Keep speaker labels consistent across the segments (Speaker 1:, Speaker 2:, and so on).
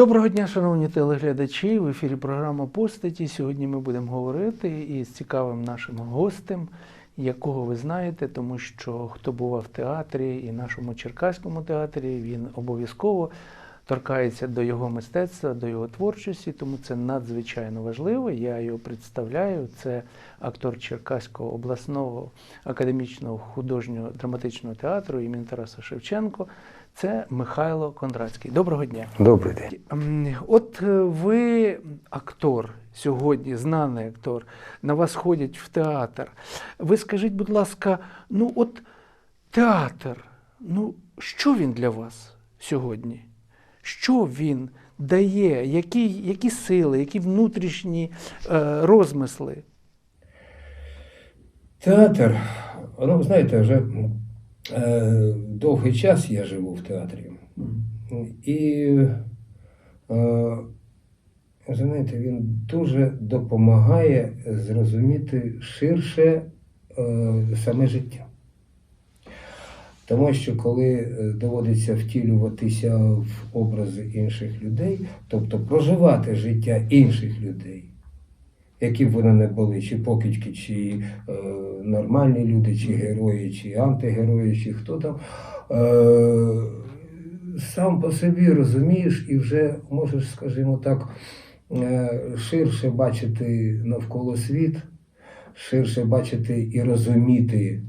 Speaker 1: Доброго дня, шановні телеглядачі. В ефірі програма Постаті. Сьогодні ми будемо говорити із цікавим нашим гостем, якого ви знаєте, тому що хто бував в театрі і нашому Черкаському театрі, він обов'язково торкається до його мистецтва, до його творчості, тому це надзвичайно важливо. Я його представляю. Це актор Черкаського обласного академічного художнього драматичного театру імені Тараса Шевченко. Це Михайло Кондрацький. Доброго дня.
Speaker 2: Добрий день.
Speaker 1: От е, ви актор сьогодні, знаний актор, на вас ходять в театр. Ви скажіть, будь ласка, ну от театр, ну що він для вас сьогодні? Що він дає? Які, які сили, які внутрішні е, розмисли?
Speaker 2: Театр, ну знаєте, вже довгий час я живу в театрі. І е, знаєте, він дуже допомагає зрозуміти ширше е, саме життя. Тому що коли е, доводиться втілюватися в образи інших людей, тобто проживати життя інших людей, які б вони не були, чи покидьки, чи е, нормальні люди, чи герої, чи антигерої, чи хто там, е, сам по собі розумієш і вже можеш, скажімо так, е, ширше бачити навколо світ, ширше бачити і розуміти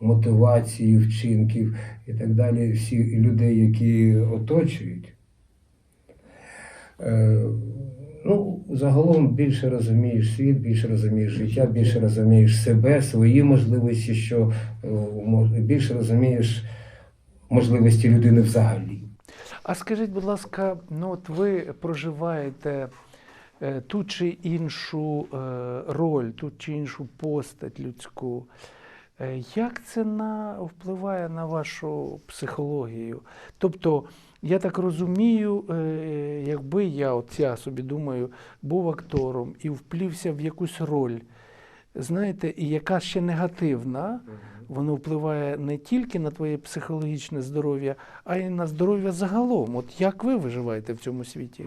Speaker 2: мотивації, вчинків і так далі, всіх людей, які оточують. Ну, загалом більше розумієш світ, більше розумієш життя, більше розумієш себе, свої можливості, що е, більше розумієш можливості людини взагалі.
Speaker 1: А скажіть, будь ласка, ну от ви проживаєте е, ту чи іншу е, роль, ту чи іншу постать людську. Як це на, впливає на вашу психологію? Тобто, я так розумію, е, якби я, от я собі думаю, був актором і вплівся в якусь роль, знаєте, і яка ще негативна, воно впливає не тільки на твоє психологічне здоров'я, а й на здоров'я загалом. От як ви виживаєте в цьому світі?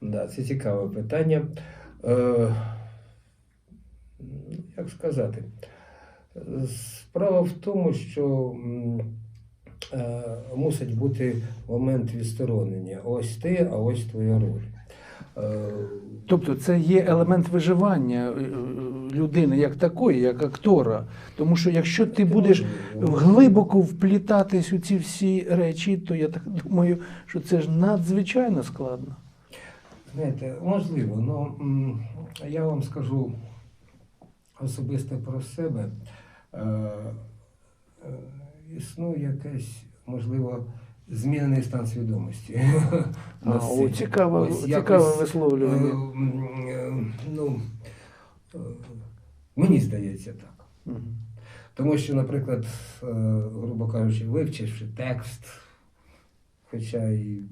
Speaker 2: Да, це цікаве питання. Е, як сказати? Справа в тому, що мусить бути момент відсторонення. Ось ти, а ось твоя роль. Е,
Speaker 1: Тобто це є елемент виживання е, людини як такої, як актора. Тому що якщо ти будеш глибоко вплітатись у ці всі речі, то я так думаю, що це ж надзвичайно складно.
Speaker 2: Знаєте, можливо, але я вам скажу особисто про себе. Е, е, існує якесь, можливо, змінений стан свідомості.
Speaker 1: А, о, цікаве,
Speaker 2: Ось
Speaker 1: цікаве
Speaker 2: якось,
Speaker 1: висловлювання.
Speaker 2: е, е, Ну, е, мені здається так.
Speaker 1: Угу.
Speaker 2: Тому що, наприклад, е, грубо кажучи, вивчивши текст, хоча і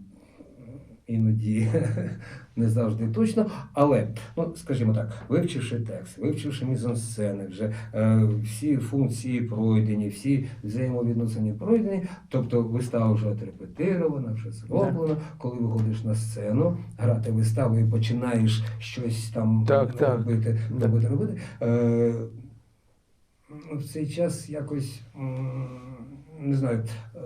Speaker 2: іноді не завжди точно, але, ну, скажімо так, вивчивши текст, вивчивши мізансцени, вже е, всі функції пройдені, всі взаємовідносини пройдені, тобто вистава вже отрепетирована, вже зроблена. Коли виходиш на сцену, грати виставу і починаєш щось там
Speaker 1: Так, так.
Speaker 2: робити,
Speaker 1: Да.
Speaker 2: робити, робити. Е, в цей час якось не знаю, е,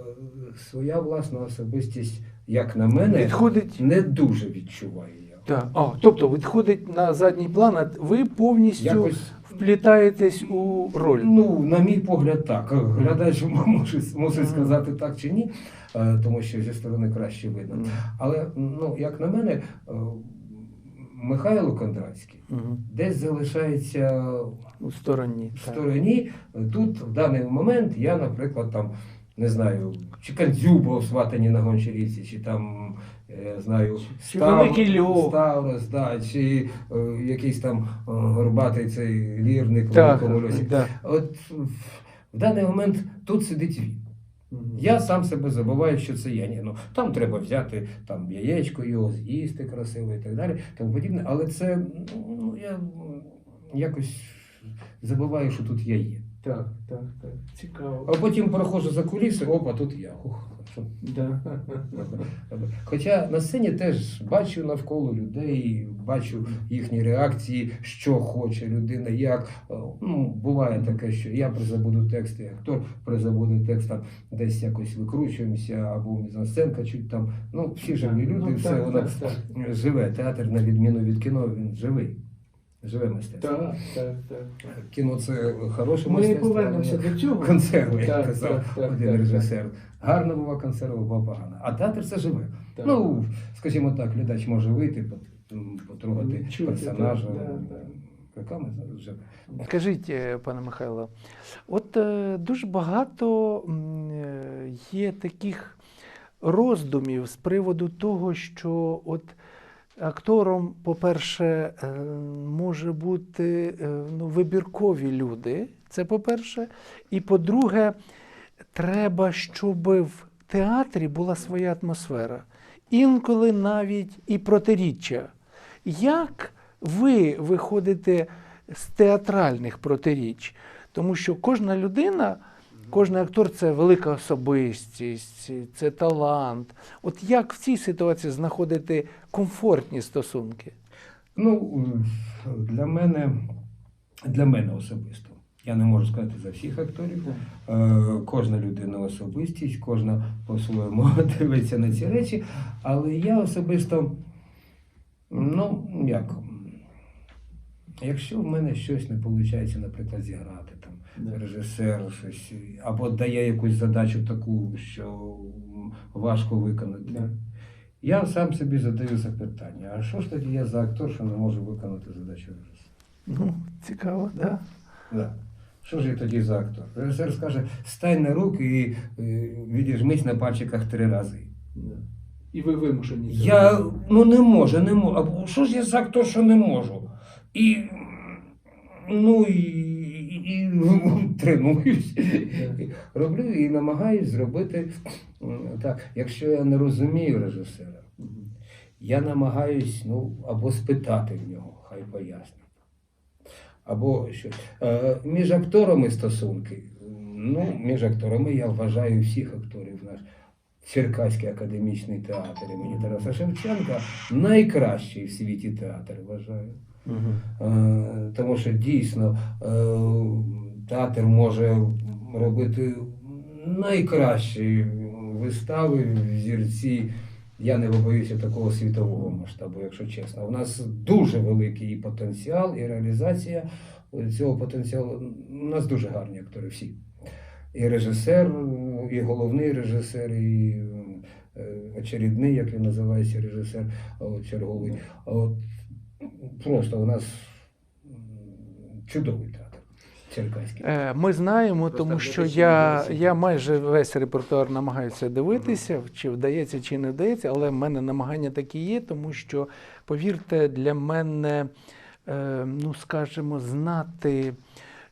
Speaker 2: своя власна особистість, як на мене,
Speaker 1: Відходить.
Speaker 2: не дуже відчуваю я.
Speaker 1: Так. А, тобто відходить на задній план, а ви повністю
Speaker 2: Якось,
Speaker 1: вплітаєтесь у роль.
Speaker 2: ну, на мій погляд, так. Глядач може, може сказати так чи ні, е, тому що зі сторони краще видно. Але, ну, як на мене, е, Михайло Кондратський
Speaker 1: Мгм.
Speaker 2: десь залишається
Speaker 1: У стороні.
Speaker 2: в
Speaker 1: так.
Speaker 2: стороні. Тут в даний момент я, наприклад, там не знаю, чи Кандзюба у сватані на гончарівці, чи там е, знаю,
Speaker 1: Чи Великий.
Speaker 2: Ставрос, да, чи е, якийсь там е, горбатий цей лірник в
Speaker 1: Так,
Speaker 2: великому льосі.
Speaker 1: так.
Speaker 2: От в- в даний момент тут сидить він. Я сам себе забуваю, що це я. Ні, ну там треба взяти там яєчко його, з'їсти красиво і так далі, тому подібне. Але це ну я м, якось забуваю, що тут я є.
Speaker 1: Так, так, так. Цікаво.
Speaker 2: А потім проходжу за куліси, опа, тут я. Ух.
Speaker 1: Да.
Speaker 2: Хоча на сцені теж бачу навколо людей, бачу їхні реакції, що хоче людина, як. Е, Ну, буває таке, що я призабуду текст, і актор призабуде текст, там десь якось викручуємося, або мізансценка чуть там. Ну, всі живі люди,
Speaker 1: Ну,
Speaker 2: все
Speaker 1: так,
Speaker 2: воно
Speaker 1: так, так.
Speaker 2: живе. Театр, на відміну від кіно, він живий. Живе мистецтво.
Speaker 1: Так, так, так.
Speaker 2: Кіно це хороше
Speaker 1: Ми
Speaker 2: мистецтво.
Speaker 1: повернемося до цього.
Speaker 2: Консерви, як
Speaker 1: Так,
Speaker 2: казав
Speaker 1: так, так,
Speaker 2: один
Speaker 1: так,
Speaker 2: режисер. Гарна була консерва, була погана. А театр це живе.
Speaker 1: Так.
Speaker 2: Ну, скажімо так, глядач може вийти, потрогати
Speaker 1: Чути,
Speaker 2: персонажа.
Speaker 1: так, да.
Speaker 2: Руками живе.
Speaker 1: Скажіть, е, пане Михайло, от е, дуже багато е, є таких роздумів з приводу того, що от актором, по-перше, е, може бути е, ну, вибіркові люди. Це по-перше. І по-друге, треба, щоб в театрі була своя атмосфера. Інколи навіть і протиріччя. Як ви виходите з театральних протиріч? Тому що кожна людина, кожен актор це велика особистість, це талант. От як в цій ситуації знаходити комфортні стосунки?
Speaker 2: Ну, для мене, для мене особисто. Я не можу сказати за всіх акторів. Е, Кожна людина особистість, кожна по-своєму дивиться на ці речі. Але я особисто, ну як, якщо в мене щось не виходить, наприклад, зіграти. Режисер щось або дає якусь задачу таку, що важко виконати.
Speaker 1: Да.
Speaker 2: Я сам собі задаю запитання: а що ж тоді я за актор, що не можу виконати задачу режисера?
Speaker 1: Ну, цікаво, так? Да?
Speaker 2: Да. Що ж я тоді за актор? Режисер скаже, стань на руки і е, відіжмись на пальчиках три рази.
Speaker 1: І ви вимушені.
Speaker 2: Я ну не можу, не можу. Або що ж я за актор, що не можу? І ну і, і, тренуюсь, роблю і намагаюсь зробити так. Якщо я не розумію режисера, я намагаюсь ну, або спитати в нього, хай пояснить. Або що. Е, між акторами стосунки. Ну, між акторами я вважаю всіх акторів наш. Черкаський академічний театр імені Тараса Шевченка найкращий в світі театр, вважаю. Е, Тому що дійсно е, театр може робити найкращі вистави, в зірці. Я не побоюся такого світового масштабу, якщо чесно. У нас дуже великий потенціал, і реалізація цього потенціалу. У нас дуже гарні актори всі. І режисер, і головний режисер, і е, очередний, як він називається, режисер черговий. От, просто у нас чудовий театр черкаський.
Speaker 1: Е, Ми знаємо,
Speaker 2: Просто
Speaker 1: тому що я, я майже весь репертуар намагаюся дивитися, чи вдається, чи не вдається, але в мене намагання такі є, тому що, повірте, для мене, е, ну скажімо, знати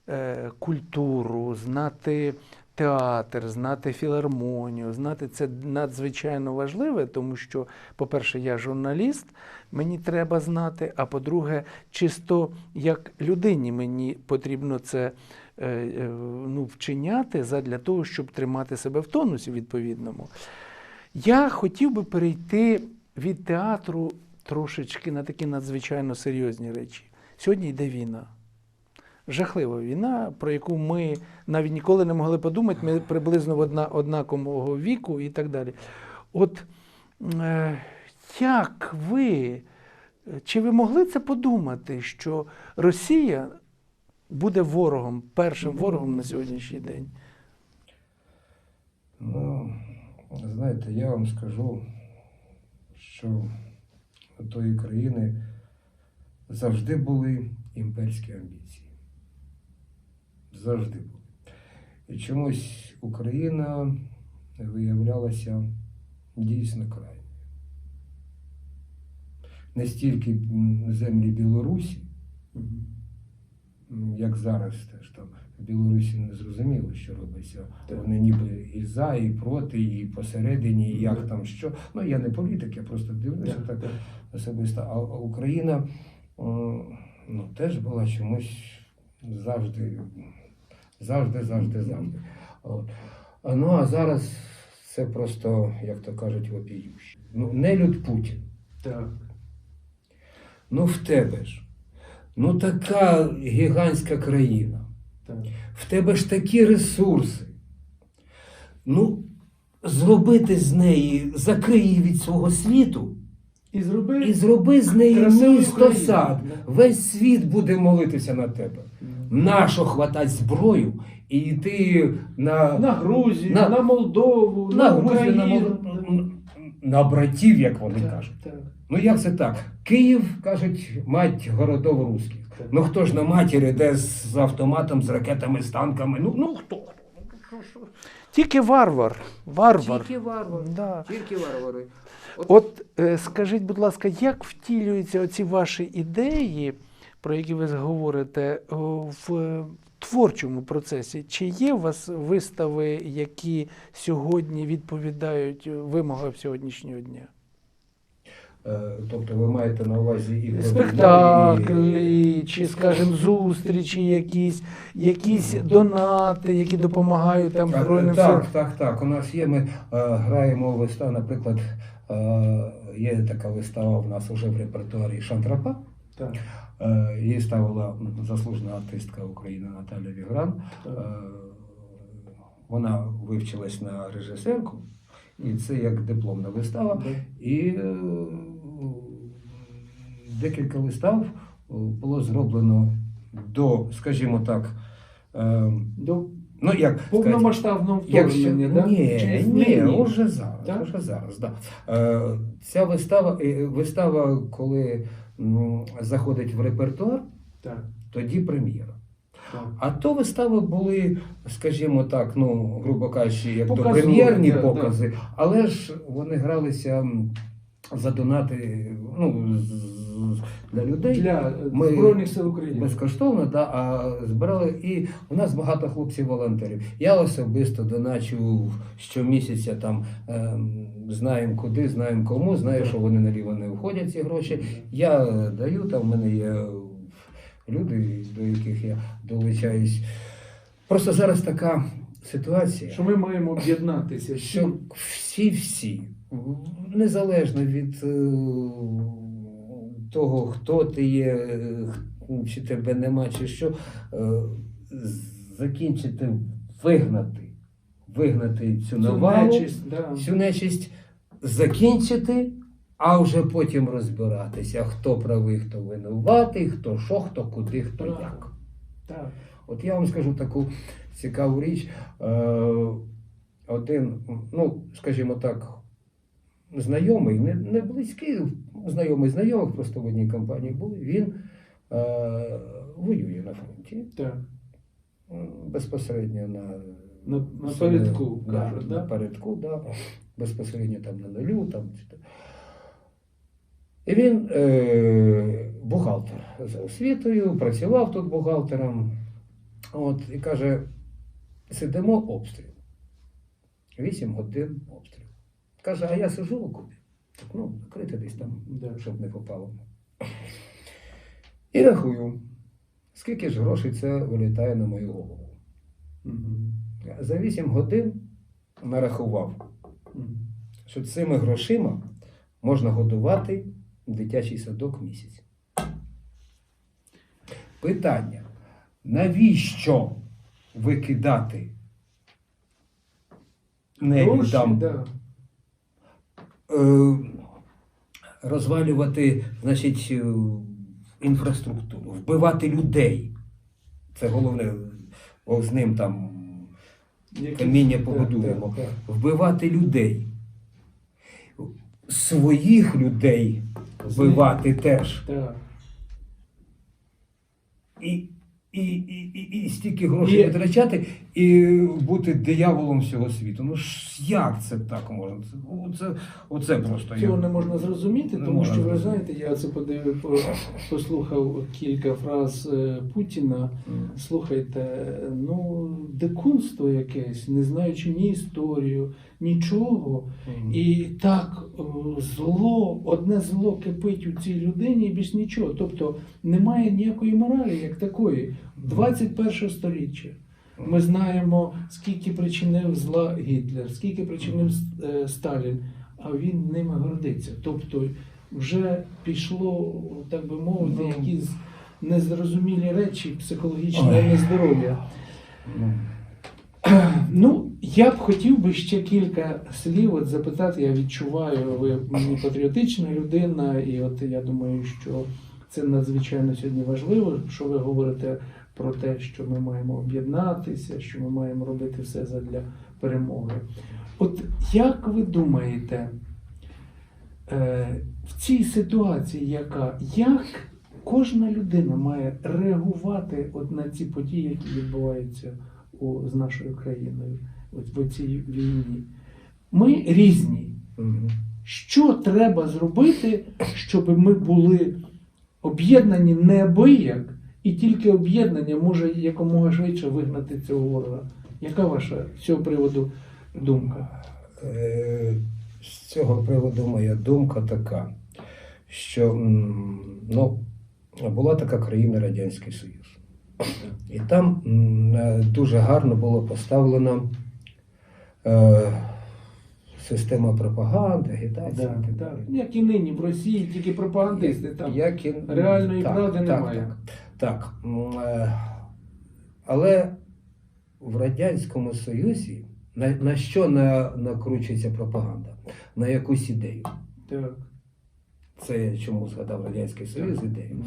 Speaker 1: е, культуру, знати театр, знати філармонію, знати це надзвичайно важливе, тому що, по-перше, я журналіст, мені треба знати, а по-друге, чисто як людині мені потрібно це е, е, ну, вчиняти задля того, щоб тримати себе в тонусі відповідному. Я хотів би перейти від театру трошечки на такі надзвичайно серйозні речі. Сьогодні йде війна. Жахлива війна, про яку ми навіть ніколи не могли подумати, ми приблизно в одна, однакового віку і так далі. От е, як ви, чи ви могли це подумати, що Росія буде ворогом, першим ворогом на сьогоднішній день?
Speaker 2: Ну, знаєте, я вам скажу, що у тої країни завжди були імперські амбіції. Завжди були. І чомусь Україна виявлялася дійсно крайньою. Не стільки землі Білорусі, як зараз теж там в Білорусі не зрозуміло, що робиться.
Speaker 1: Так.
Speaker 2: Вони ніби і за, і проти, і посередині, і як там що. Ну я не політик, я просто дивлюся так особисто. А а Україна ну, теж була чомусь завжди Завжди, завжди, завжди. От. Ну а зараз це просто, як то кажуть, вопіюще. Ну, нелюд Путін.
Speaker 1: Так.
Speaker 2: Ну в тебе ж. Ну така гігантська країна.
Speaker 1: так.
Speaker 2: В тебе ж такі ресурси. Ну, зробити з неї, закрий її від свого світу
Speaker 1: І зроби.
Speaker 2: і зроби з неї місто сад. Весь світ буде молитися на тебе. Нащо хватать зброю і йти на,
Speaker 1: На Грузію,
Speaker 2: На-
Speaker 1: на, Молдову,
Speaker 2: на,
Speaker 1: на,
Speaker 2: Грузію, на,
Speaker 1: Україну.
Speaker 2: На братів, як вони
Speaker 1: Так,
Speaker 2: кажуть.
Speaker 1: так.
Speaker 2: Ну як це так? Київ, кажуть, мать городов русських.
Speaker 1: Так.
Speaker 2: Ну хто ж на матір іде з автоматом, з ракетами, з танками? Ну, ну хто?
Speaker 1: Тільки варвар. Варвар.
Speaker 2: Тільки варвари.
Speaker 1: Да.
Speaker 2: Тільки варвари.
Speaker 1: От е, скажіть, будь ласка, як втілюються оці ваші ідеї, про які ви говорите, в е, творчому процесі? Чи є у вас вистави, які сьогодні відповідають вимогам сьогоднішнього дня?
Speaker 2: Е, Тобто ви маєте на увазі і і-
Speaker 1: чи, скажімо, зустрічі якісь, якісь донати, які допомагають там Збройним
Speaker 2: Так,
Speaker 1: силам?
Speaker 2: так, так. У нас є. Ми е, граємо виставу, наприклад, е, є така вистава в нас уже в репертуарі Шантрапа.
Speaker 1: Так,
Speaker 2: Її ставила заслужена артистка України Наталя Вігран. Е, Вона вивчилась на режисерку, і це як дипломна вистава. І е, декілька вистав е, було зроблено до, скажімо так, е,
Speaker 1: До
Speaker 2: ну як
Speaker 1: повномасштабного вторгнення, да?
Speaker 2: Ні, ні, уже зараз. Уже зараз да. е, ця вистава, е, вистава, коли заходить в репертуар,
Speaker 1: Так,
Speaker 2: тоді прем'єра. А то вистави були, скажімо так, ну, грубо кажучи, як то прем'єрні покази, але ж вони гралися за донати ну, для людей.
Speaker 1: Для е,
Speaker 2: Ми
Speaker 1: Збройних сил України.
Speaker 2: Безкоштовно, да, а збирали. І у нас багато хлопців-волонтерів. Я особисто доначу щомісяця там ем, знаємо куди, знаємо кому, знаю, що вони наліво не входять ці гроші. Я даю, там в мене є люди, до яких я долучаюсь. Просто зараз така ситуація,
Speaker 1: Що ми маємо об'єднатися.
Speaker 2: що всі-всі, незалежно від е, того, хто ти є, е, чи тебе нема, чи що, е, закінчити, вигнати, вигнати цю
Speaker 1: Цю
Speaker 2: навалу,
Speaker 1: нечисть, да.
Speaker 2: всю нечисть закінчити, а вже потім розбиратися, хто правий, хто винуватий, хто що, хто куди, хто
Speaker 1: Так.
Speaker 2: як.
Speaker 1: Так.
Speaker 2: От я вам скажу таку цікаву річ. Е, Один, ну, скажімо так, знайомий, не, не близький, знайомий знайомих, просто в одній компанії були, він е, воює на фронті.
Speaker 1: Так.
Speaker 2: Безпосередньо на,
Speaker 1: На- напередку,
Speaker 2: да,
Speaker 1: кажуть, да?
Speaker 2: напередку, да, безпосередньо там на нулю. Там, і він е, бухгалтер за освітою, працював тут бухгалтером. От, і каже: сидимо обстріл. Вісім годин обстріл. Каже, а я сижу в окопі. Так, ну, закрити десь там, щоб не попало. І рахую, скільки ж грошей це вилітає на мою голову. За 8 годин нарахував, що цими грошима можна годувати дитячий садок місяць. Питання: навіщо викидати не е, розвалювати значить, е, інфраструктуру, вбивати людей? Це головне, з ним там каміння
Speaker 1: так.
Speaker 2: вбивати людей. Своїх людей вбивати теж. І, і, і, і, і стільки грошей
Speaker 1: І-
Speaker 2: витрачати і бути дияволом всього світу. Ну ж як це так можна? Це, оце, оце просто
Speaker 1: Цього
Speaker 2: я-
Speaker 1: не можна зрозуміти,
Speaker 2: Не
Speaker 1: тому
Speaker 2: можна
Speaker 1: що ви знаєте, я це подивив, по- послухав кілька фраз е, Путіна.
Speaker 2: М.
Speaker 1: Слухайте, ну дикунство якесь, не знаючи ні історію, нічого. І так е, зло, одне зло кипить у цій людині і більш нічого. Тобто немає ніякої моралі як такої. 21 століття. Ми знаємо, скільки причинив зла Гітлер, скільки причинив е, Сталін, а він ними гордиться. Тобто вже пішло, так би мовити,
Speaker 2: Ну.
Speaker 1: якісь незрозумілі речі, психологічне нездоров'я.
Speaker 2: Ну,
Speaker 1: я б хотів би ще кілька слів от запитати. Я відчуваю, ви мені патріотична людина, і от я думаю, що це надзвичайно сьогодні важливо, що ви говорите про те, що ми маємо об'єднатися, що ми маємо робити все задля перемоги. От як ви думаєте, е, в цій ситуації, яка як кожна людина має реагувати от на ці події, які відбуваються у, з нашою країною от в цій війні? Ми різні. Що треба зробити, щоб ми були об'єднані неабияк, і тільки об'єднання може якомога швидше вигнати цього ворога? Яка ваша з цього приводу думка?
Speaker 2: Е, З цього приводу моя думка така, що ну, була така країна Радянський Союз. І там е, дуже гарно було поставлено е, система пропаганди, агітації. І так
Speaker 1: Як і нині в Росії, тільки пропагандисти там.
Speaker 2: Як і-
Speaker 1: реальної
Speaker 2: так,
Speaker 1: правди
Speaker 2: так,
Speaker 1: немає.
Speaker 2: Так, так. Е, Але в Радянському Союзі на, на що на, накручується пропаганда? На якусь ідею.
Speaker 1: Так.
Speaker 2: Це я чому згадав Радянський Союз
Speaker 1: Так.
Speaker 2: ідею.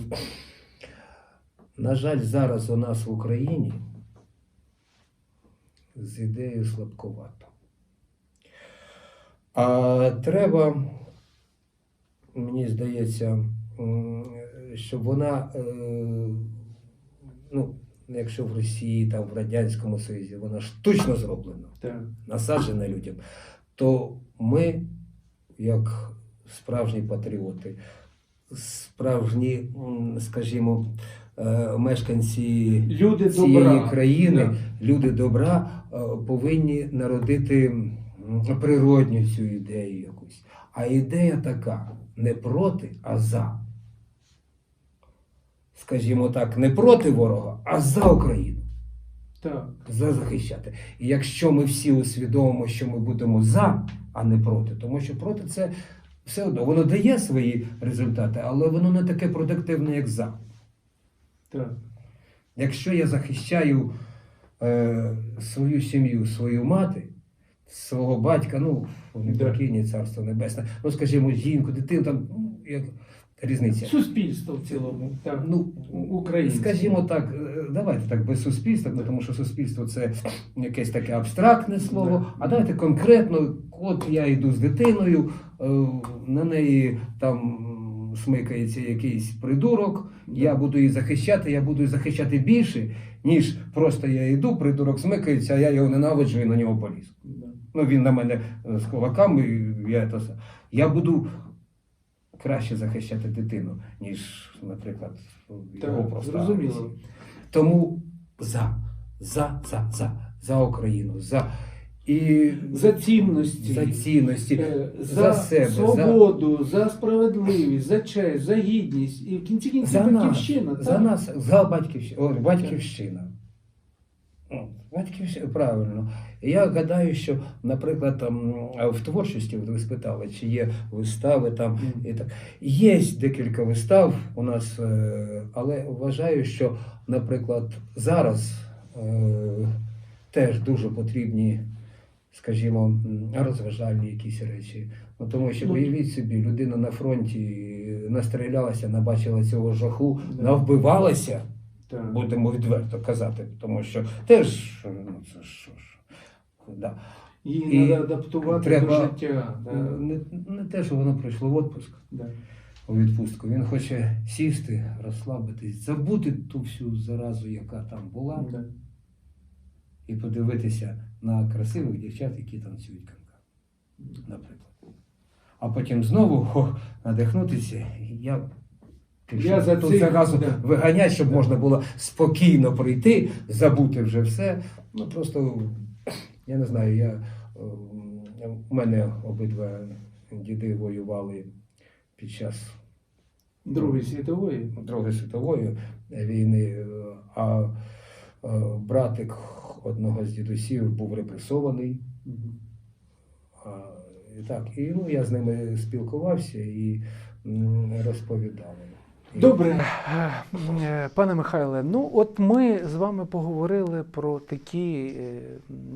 Speaker 2: На жаль, зараз у нас в Україні з ідеєю слабкувато. А треба, мені здається, щоб вона, е, ну, якщо в Росії, там в Радянському Союзі, вона штучно зроблена
Speaker 1: Так.
Speaker 2: насаджена людям, то ми, як справжні патріоти, справжні, скажімо, мешканці
Speaker 1: Люди
Speaker 2: цієї
Speaker 1: добра.
Speaker 2: країни,
Speaker 1: Да.
Speaker 2: люди добра, е, повинні народити природню цю ідею якусь. А ідея така: не проти, а за. Скажімо так, не проти ворога, а за Україну
Speaker 1: Так.
Speaker 2: за захищати. І якщо ми всі усвідомимо, що ми будемо за, а не проти, тому що проти це все одно воно дає свої результати, але воно не таке продуктивне, як за.
Speaker 1: Так.
Speaker 2: Якщо я захищаю е, свою сім'ю, свою мати, свого батька, ну вони
Speaker 1: Да.
Speaker 2: царство небесне, ну скажімо, жінку, дитину, там ну, як різниця.
Speaker 1: Суспільство в цілому. Так.
Speaker 2: Ну,
Speaker 1: Українське.
Speaker 2: Скажімо так, е, давайте так без суспільства, бо тому що суспільство це якесь таке абстрактне слово.
Speaker 1: Да.
Speaker 2: А давайте конкретно, от я йду з дитиною, е, на неї там смикається якийсь придурок, я буду її захищати, я буду її захищати більше, ніж просто я йду, придурок смикається, а я його ненавиджу і на нього поліз. Ну він на мене е, з кулаками, я то все. Я буду краще захищати дитину, ніж, наприклад, його
Speaker 1: Так,
Speaker 2: просто.
Speaker 1: зрозуміло.
Speaker 2: Тому за, за, за, за, за Україну, за і
Speaker 1: За цінності.
Speaker 2: за цінності,
Speaker 1: Е,
Speaker 2: за,
Speaker 1: за,
Speaker 2: себе, за,
Speaker 1: свободу, за... справедливість, за честь, за гідність і в кінці кінців
Speaker 2: за нас,
Speaker 1: батьківщина.
Speaker 2: за нас, за батьківщину, о, батьківщина. Батьківщина, правильно. Я гадаю, що, наприклад, там в творчості ви спитали, чи є вистави там і так. Є декілька вистав у нас, е, але вважаю, що, наприклад, зараз е, теж дуже потрібні, скажімо, розважальні якісь речі. Ну, тому що
Speaker 1: Ну,
Speaker 2: уявіть собі, людина на фронті настрілялася, набачила цього жаху, навбивалася будемо відверто казати, тому що теж ну, це що ж. Да.
Speaker 1: Її
Speaker 2: І
Speaker 1: треба адаптувати
Speaker 2: треба-
Speaker 1: до життя. Да.
Speaker 2: Не, не те, що воно прийшло в відпуск,
Speaker 1: Да.
Speaker 2: у відпустку. Він хоче сісти, розслабитись, забути ту всю заразу, яка там була,
Speaker 1: Да.
Speaker 2: і подивитися на красивих дівчат, які танцюють канка, наприклад. А потім знову хо, надихнутися. Я,
Speaker 1: Я за
Speaker 2: тут заразу
Speaker 1: да.
Speaker 2: виганять, щоб можна було спокійно прийти, забути вже все. Ну просто я не знаю, я, е, у мене обидва діди воювали під час
Speaker 1: Другої світової.
Speaker 2: Другої світової війни, е, а е, братик одного з дідусів був репресований. А, і так, і ну, я з ними спілкувався і розповідав.
Speaker 3: Добре.
Speaker 1: Е, Пане Михайле, ну от ми з вами поговорили про такі е,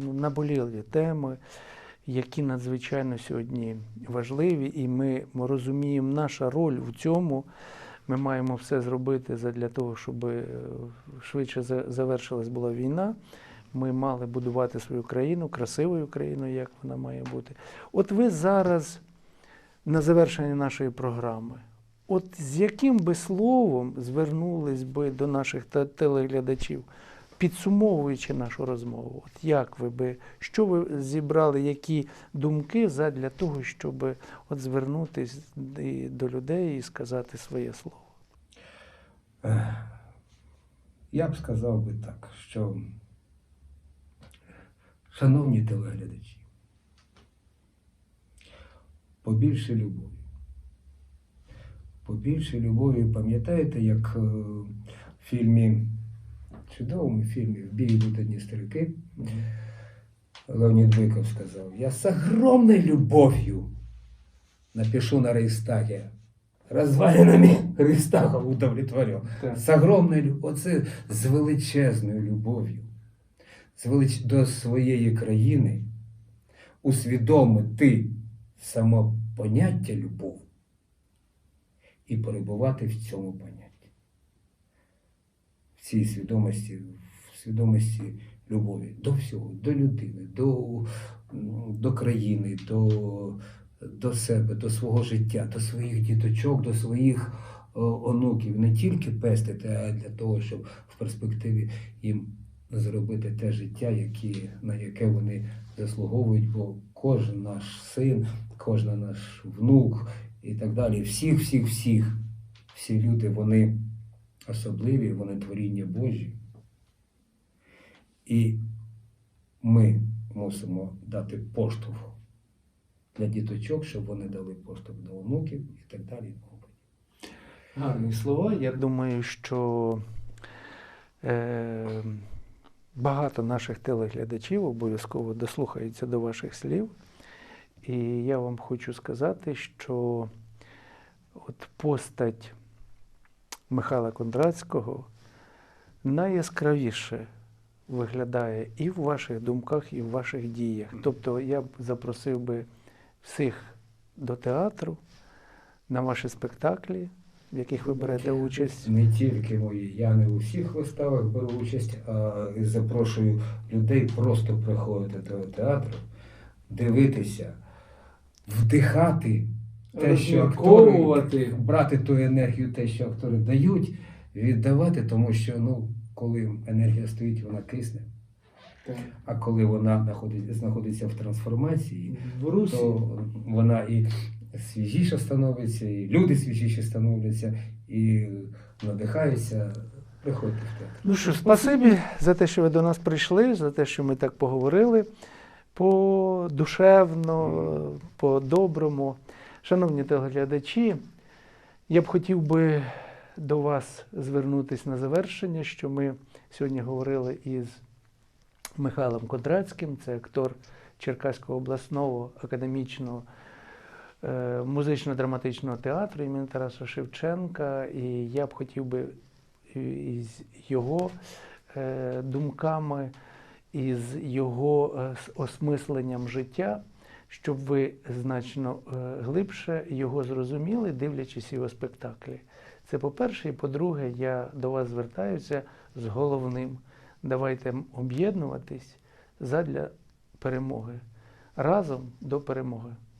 Speaker 1: ну, наболілі теми, які надзвичайно сьогодні важливі, і ми розуміємо наша роль в цьому. Ми маємо все зробити для того, щоб е, швидше за- завершилась була війна. Ми мали будувати свою країну, красивою країною, як вона має бути. От ви зараз на завершення нашої програми. От з яким би словом звернулись би до наших телеглядачів, підсумовуючи нашу розмову? От як ви би, що ви зібрали, які думки задля того, щоб от звернутись до людей і сказати своє слово?
Speaker 2: Я б сказав би так, що, шановні телеглядачі, побільше любові. Побільше любові. Пам'ятаєте, як е, в фільмі, чудовому фільмі В бій йдуть одні старики, Леонід Быков сказав, я с огромной любовью напишу на Рейхстаге. Развалинами Рейхстага удовлетворю. З огромною оце з величезною любов'ю з. До своєї країни усвідомити само поняття любов і перебувати в цьому понятті. В цій свідомості, в свідомості любові до всього, до людини, до, до країни, до, до себе, до свого життя, до своїх діточок, до своїх онуків. Не тільки пестити, а для того, щоб в перспективі їм зробити те життя, які, на яке вони заслуговують, бо кожен наш син, кожен наш внук і так далі, всіх, всіх, всіх, всі люди, вони особливі, вони творіння Божі. І ми мусимо дати поштовх для діточок, щоб вони дали поштовх до онуків і так далі.
Speaker 3: Гарні слова.
Speaker 1: Я думаю, що е, багато наших телеглядачів обов'язково дослухаються до ваших слів. І я вам хочу сказати, що от постать Михайла Кондратського найяскравіше виглядає і в ваших думках, і в ваших діях. Тобто я б запросив би всіх до театру на ваші спектаклі, в яких ви берете участь.
Speaker 2: Не тільки мої. Я не у всіх виставах беру участь, а і запрошую людей просто приходити до театру, дивитися, вдихати те, що актори, брати ту енергію, те, що актори дають, віддавати, тому що ну, коли енергія стоїть, вона кисне. А коли вона знаходиться, знаходиться в трансформації,
Speaker 3: В
Speaker 2: то вона і свіжіша становиться, і люди свіжіші становляться, і надихаються. Приходьте в театр.
Speaker 1: Ну що, спасибі за те, що ви до нас прийшли, за те, що ми так поговорили по-душевно, по-доброму. Шановні телеглядачі, я б хотів би до вас звернутися на завершення, що ми сьогодні говорили із Михайлом Кондрацьким, це актор Черкаського обласного академічного музично-драматичного театру імені Тараса Шевченка. І я б хотів би із його е, думками, із його е, осмисленням життя, щоб ви значно е, глибше його зрозуміли, дивлячись його спектаклі. Це по-перше, і по-друге, я до вас звертаюся з головним. Давайте об'єднуватись задля перемоги. Разом до перемоги.